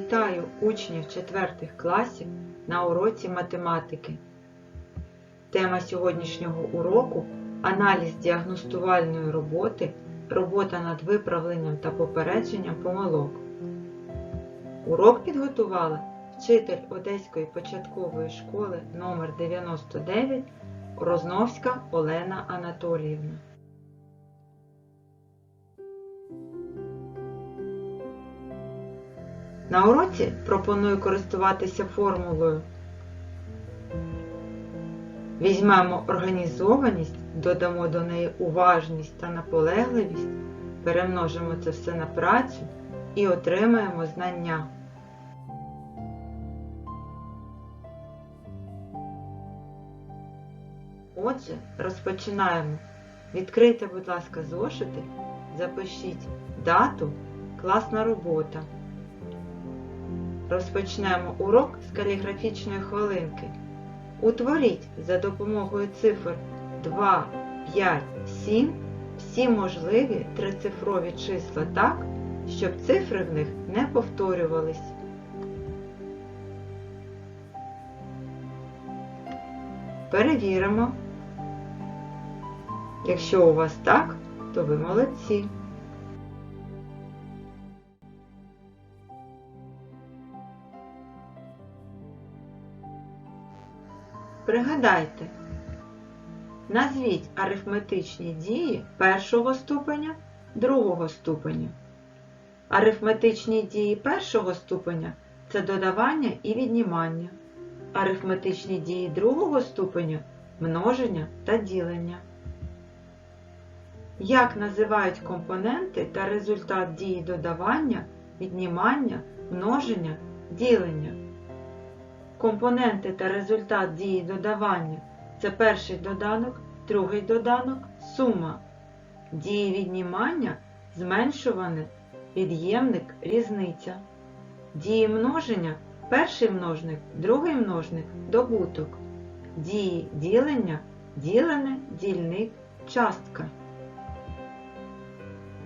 Вітаю учнів 4 класів на уроці математики. Тема сьогоднішнього уроку аналіз діагностувальної роботи, робота над виправленням та попередженням помилок. Урок підготувала вчитель Одеської початкової школи номер 99 Розновська Олена Анатоліївна. На уроці пропоную користуватися формулою. Візьмемо організованість, додамо до неї уважність та наполегливість, перемножимо це все на працю і отримаємо знання. Отже, розпочинаємо. Відкрийте, будь ласка, зошити, запишіть дату, класна робота. Розпочнемо урок з каліграфічної хвилинки. Утворіть за допомогою цифр 2, 5, 7 всі можливі трицифрові числа так, щоб цифри в них не повторювались. Перевіримо. Якщо у вас так, то ви молодці. Пригадайте, назвіть арифметичні дії першого ступеня, другого ступеня. Арифметичні дії першого ступеня це додавання і віднімання. Арифметичні дії другого ступеня множення та ділення. Як називають компоненти та результат дії додавання, віднімання, множення, ділення? Компоненти та результат дії додавання це перший доданок, другий доданок, сума. Дії віднімання зменшуване, від'ємник, різниця. Дії множення перший множник, другий множник, добуток. Дії ділення, ділене, дільник, частка.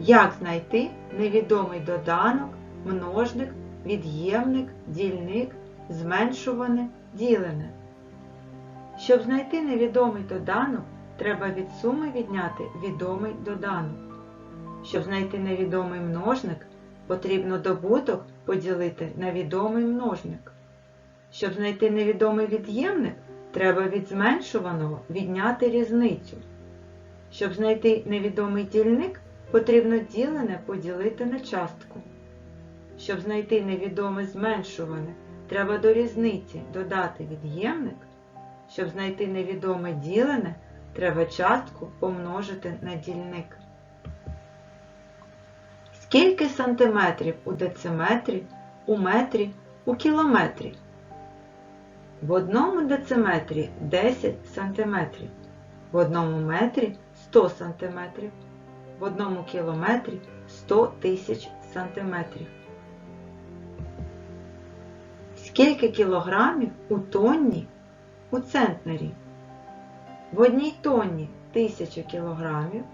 Як знайти невідомий доданок, множник, від'ємник, дільник, зменшуване, ділене. Щоб знайти невідомий доданок, треба від суми відняти відомий доданок. Щоб знайти невідомий множник, потрібно добуток поділити на відомий множник. Щоб знайти невідомий від'ємник, треба від зменшуваного відняти різницю. Щоб знайти невідомий дільник, потрібно ділене поділити на частку. Щоб знайти невідоме зменшуване, треба до різниці додати від'ємник. Щоб знайти невідоме ділене, треба частку помножити на дільник. Скільки сантиметрів у дециметрі, у метрі, у кілометрі? В одному дециметрі 10 сантиметрів, в одному метрі 100 сантиметрів, в одному кілометрі 100 тисяч сантиметрів. Скільки кілограмів у тонні у центнері? В одній тонні 1000 кілограмів,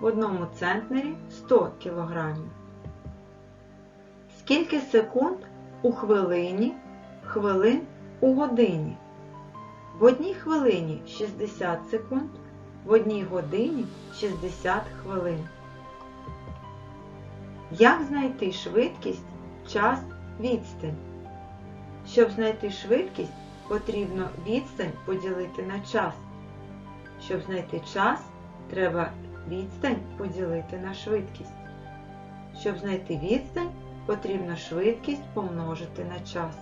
в одному центнері 100 кілограмів. Скільки секунд у хвилині, хвилин у годині? В одній хвилині 60 секунд, в одній годині 60 хвилин. Як знайти швидкість, час, відстань? Щоб знайти швидкість, потрібно відстань поділити на час. Щоб знайти час, треба відстань поділити на швидкість. Щоб знайти відстань, потрібно швидкість помножити на час.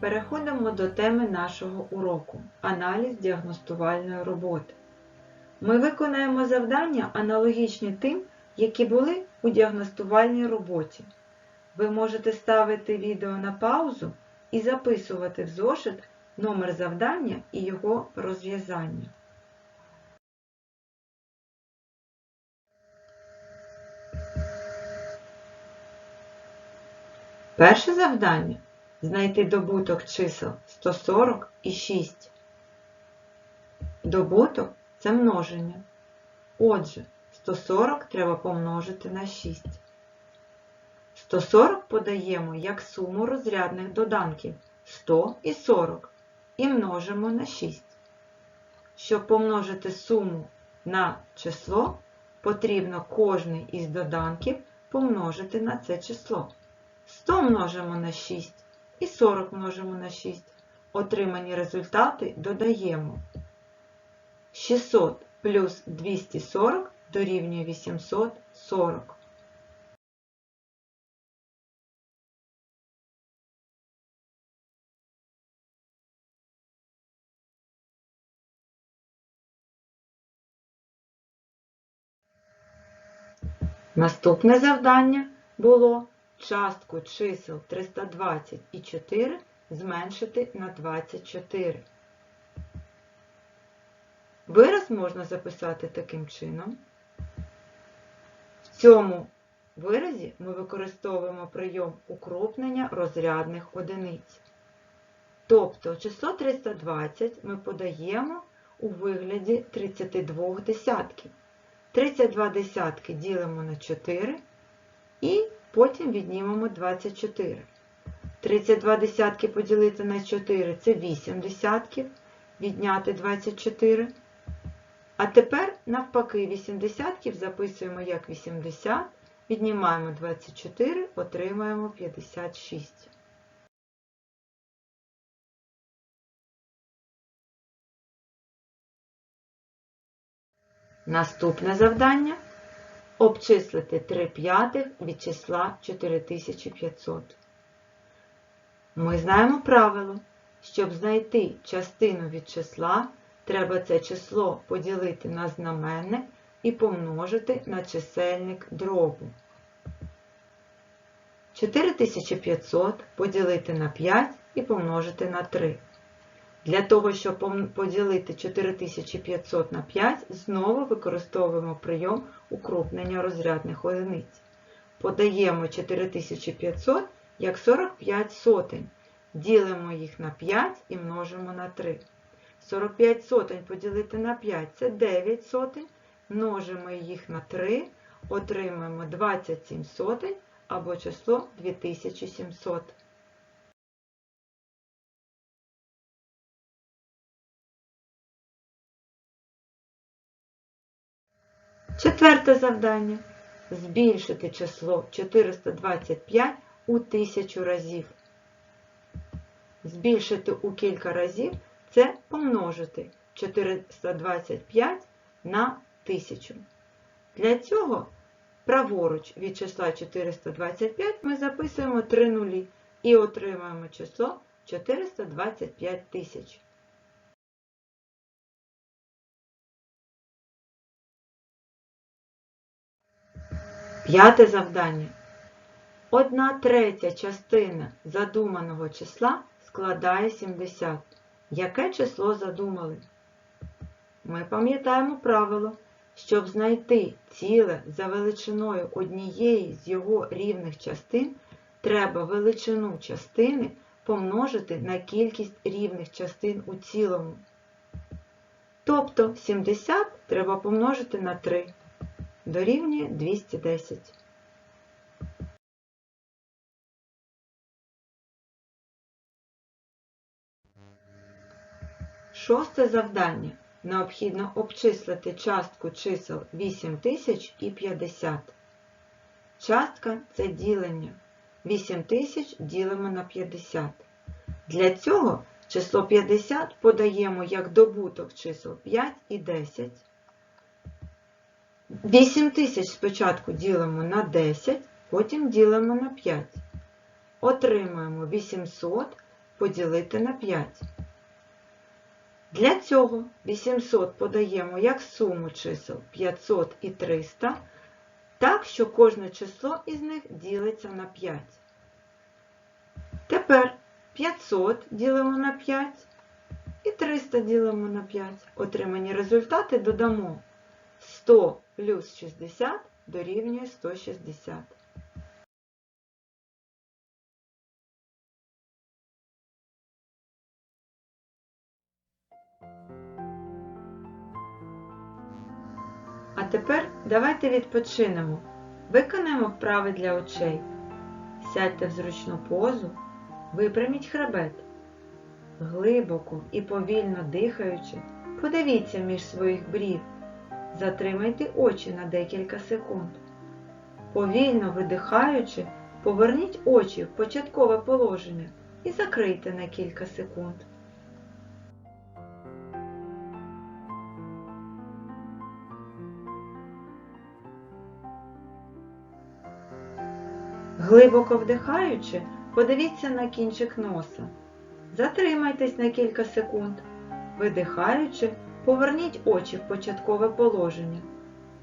Переходимо до теми нашого уроку аналіз діагностувальної роботи. Ми виконаємо завдання аналогічні тим, які були у діагностувальній роботі. Ви можете ставити відео на паузу і записувати в зошит номер завдання і його розв'язання. Перше завдання знайти добуток чисел 140 і 6. Добуток це множення. Отже, 140 треба помножити на 6. 140 подаємо як суму розрядних доданків 100 і 40 і множимо на 6. Щоб помножити суму на число, потрібно кожний із доданків помножити на це число. 100 множимо на 6 і 40 множимо на 6. Отримані результати додаємо. 600 плюс 240 дорівнює 840. Наступне завдання було частку чисел 320 і 4 зменшити на 24. Вираз можна записати таким чином. В цьому виразі ми використовуємо прийом укрупнення розрядних одиниць. Тобто число 320 ми подаємо у вигляді 32 десятків. 32 десятки ділимо на 4 і потім віднімемо 24. 32 десятки поділити на 4 це 8 десятків, відняти 24. А тепер, навпаки, 8 десятків записуємо як 80, віднімаємо 24, отримаємо 56. Наступне завдання обчислити 3 п'ятих від числа 4500. Ми знаємо правило, щоб знайти частину від числа, треба це число поділити на знаменник і помножити на чисельник дробу. 4500 поділити на 5 і помножити на 3. Для того, щоб поділити 4500 на 5, знову використовуємо прийом укрупнення розрядних одиниць. Подаємо 4500 як 45 сотень. Ділимо їх на 5 і множимо на 3. 45 сотень поділити на 5 це 9 сотень. Множимо їх на 3, отримаємо 27 сотень або число 2700. Четверте завдання. Збільшити число 425 у тисячу разів. Збільшити у кілька разів це помножити 425 на 1000. Для цього праворуч від числа 425 ми записуємо 3 нулі і отримаємо число 425 тисяч. П'яте завдання. Одна третя частина задуманого числа складає 70. Яке число задумали? Ми пам'ятаємо правило, щоб знайти ціле за величиною однієї з його рівних частин, треба величину частини помножити на кількість рівних частин у цілому. Тобто 70 треба помножити на 3 дорівнює 210. Шосте завдання. Необхідно обчислити частку чисел 8000 і 50. Частка це ділення. 8000 ділимо на 50. Для цього число 50 подаємо як добуток чисел 5 і 10. 8000 спочатку ділимо на 10, потім ділимо на 5. Отримуємо 800 поділити на 5. Для цього 800 подаємо як суму чисел 500 і 300, так, що кожне число із них ділиться на 5. Тепер 500 ділимо на 5 і 300 ділимо на 5. Отримані результати додамо 100 плюс 60 дорівнює 160. А тепер давайте відпочинемо. Виконаємо вправи для очей. Сядьте в зручну позу, випряміть хребет. Глибоко і повільно дихаючи, подивіться між своїх брів. Затримайте очі на декілька секунд. Повільно видихаючи, поверніть очі в початкове положення і закрийте на кілька секунд. Глибоко вдихаючи, подивіться на кінчик носа. Затримайтесь на кілька секунд. Видихаючи, поверніть очі в початкове положення.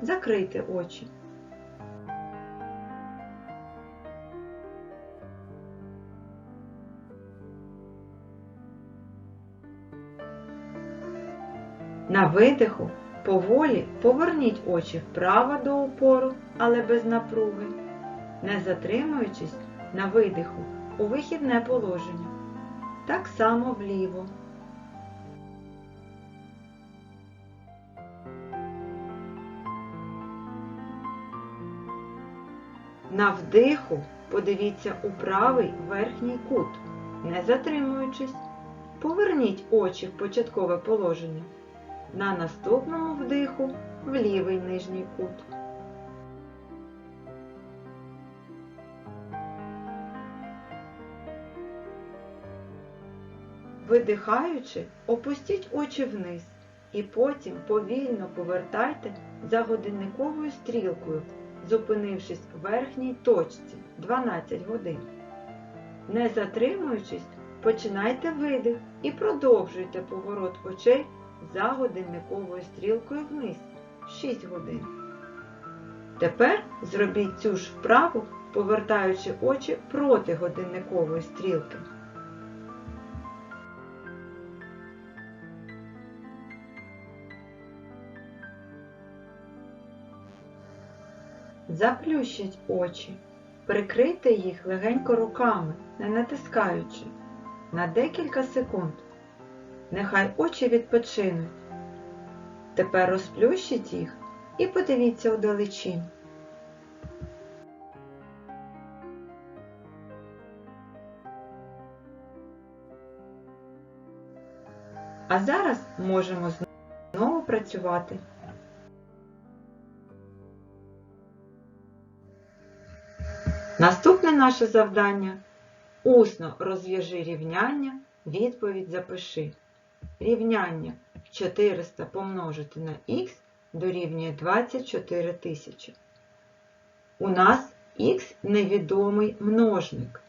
Закрийте очі. На видиху поволі поверніть очі вправо до упору, але без напруги, не затримуючись на видиху у вихідне положення. Так само вліво. На вдиху подивіться у правий верхній кут, не затримуючись. Поверніть очі в початкове положення. На наступному вдиху в лівий нижній кут. Видихаючи, опустіть очі вниз і потім повільно повертайте за годинниковою стрілкою, зупинившись в верхній точці 12 годин. Не затримуючись, починайте видих і продовжуйте поворот очей за годинниковою стрілкою вниз 6 годин. Тепер зробіть цю ж вправу, повертаючи очі проти годинникової стрілки. Заплющіть очі, прикрийте їх легенько руками, не натискаючи, на декілька секунд. Нехай очі відпочинуть. Тепер розплющіть їх і подивіться вдалечінь. А зараз можемо знову працювати. Наступне наше завдання усно розв'яжи рівняння, відповідь запиши. Рівняння 400 помножити на х дорівнює 24 тисячі. У нас х невідомий множник.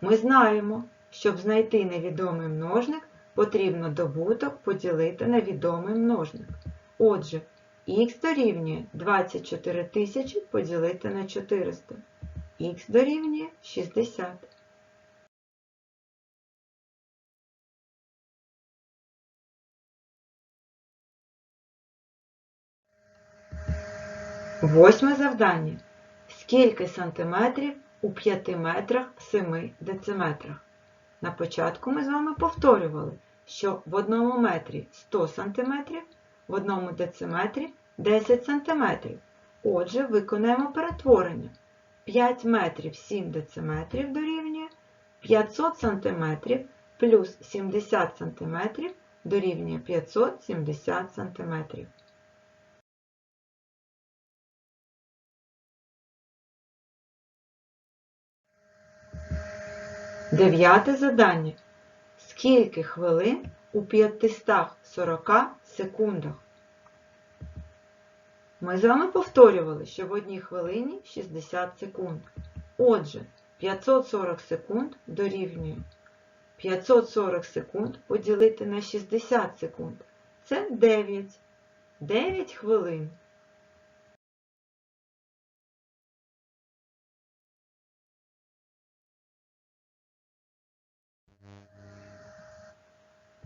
Ми знаємо, щоб знайти невідомий множник, потрібно добуток поділити на відомий множник. Отже, х дорівнює 24 тисячі поділити на 400. Х дорівнює 60. Восьме завдання. Скільки сантиметрів у 5 метрах 7 дециметрах? На початку ми з вами повторювали, що в одному метрі 100 см, в одному дециметрі 10 см. Отже, виконаємо перетворення. 5 метрів 7 дециметрів дорівнює 500 см плюс 70 см дорівнює 570 см. Дев'яте завдання. Скільки хвилин у 540 секундах? Ми з вами повторювали, що в одній хвилині 60 секунд. Отже, 540 секунд дорівнює 540 секунд поділити на 60 секунд. Це 9. 9 хвилин.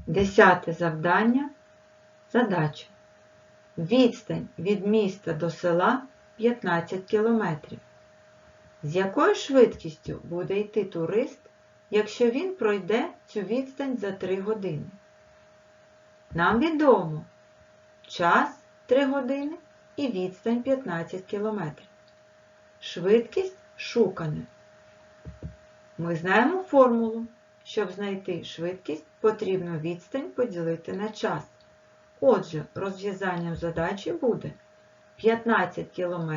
Десяте завдання. Задача. Відстань від міста до села 15 км. З якою швидкістю буде йти турист, якщо він пройде цю відстань за 3 години? Нам відомо час 3 години і відстань 15 км. Швидкість шукане. Ми знаємо формулу. Щоб знайти швидкість, потрібно відстань поділити на час. Отже, розв'язанням задачі буде 15 км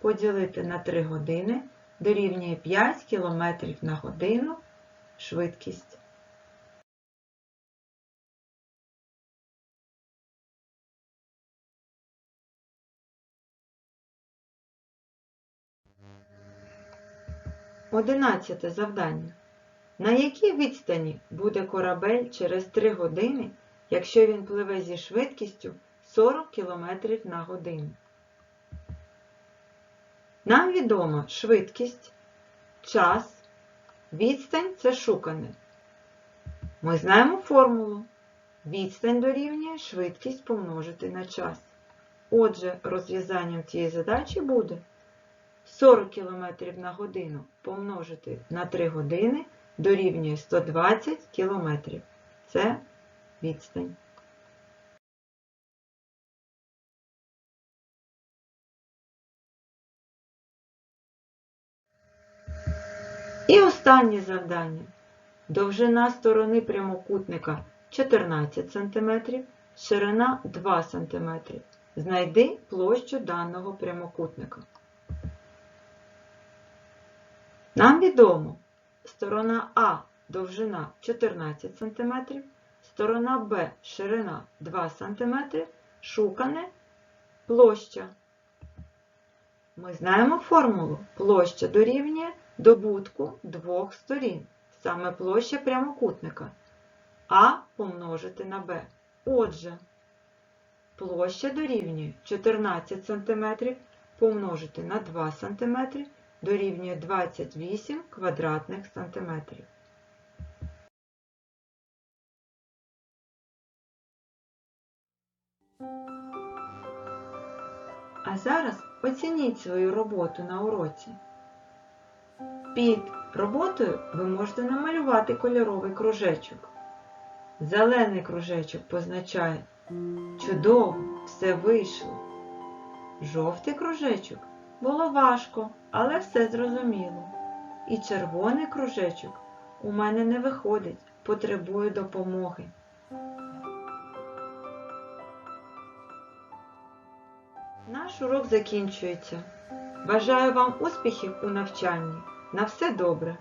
поділити на 3 години дорівнює 5 км на годину швидкість. Одинадцяте завдання. На якій відстані буде корабель через 3 години, якщо він пливе зі швидкістю 40 км на годину? Нам відомо швидкість, час, відстань це шукане. Ми знаємо формулу. Відстань дорівнює швидкість помножити на час. Отже, розв'язанням цієї задачі буде 40 км на годину помножити на 3 години дорівнює 120 км. Це відстань. І останнє завдання. Довжина сторони прямокутника 14 см, ширина 2 см. Знайди площу даного прямокутника. Нам відомо, сторона А довжина 14 см, сторона Б ширина 2 см, шукане площа. Ми знаємо формулу. Площа дорівнює добутку двох сторін, саме площа прямокутника. А помножити на Б. Отже, площа дорівнює 14 см помножити на 2 см дорівнює 28 квадратних сантиметрів. Зараз оцініть свою роботу на уроці. Під роботою ви можете намалювати кольоровий кружечок. Зелений кружечок позначає чудово, все вийшло. Жовтий кружечок було важко, але все зрозуміло. І червоний кружечок у мене не виходить, потребую допомоги. Наш урок закінчується. Бажаю вам успіхів у навчанні. На все добре!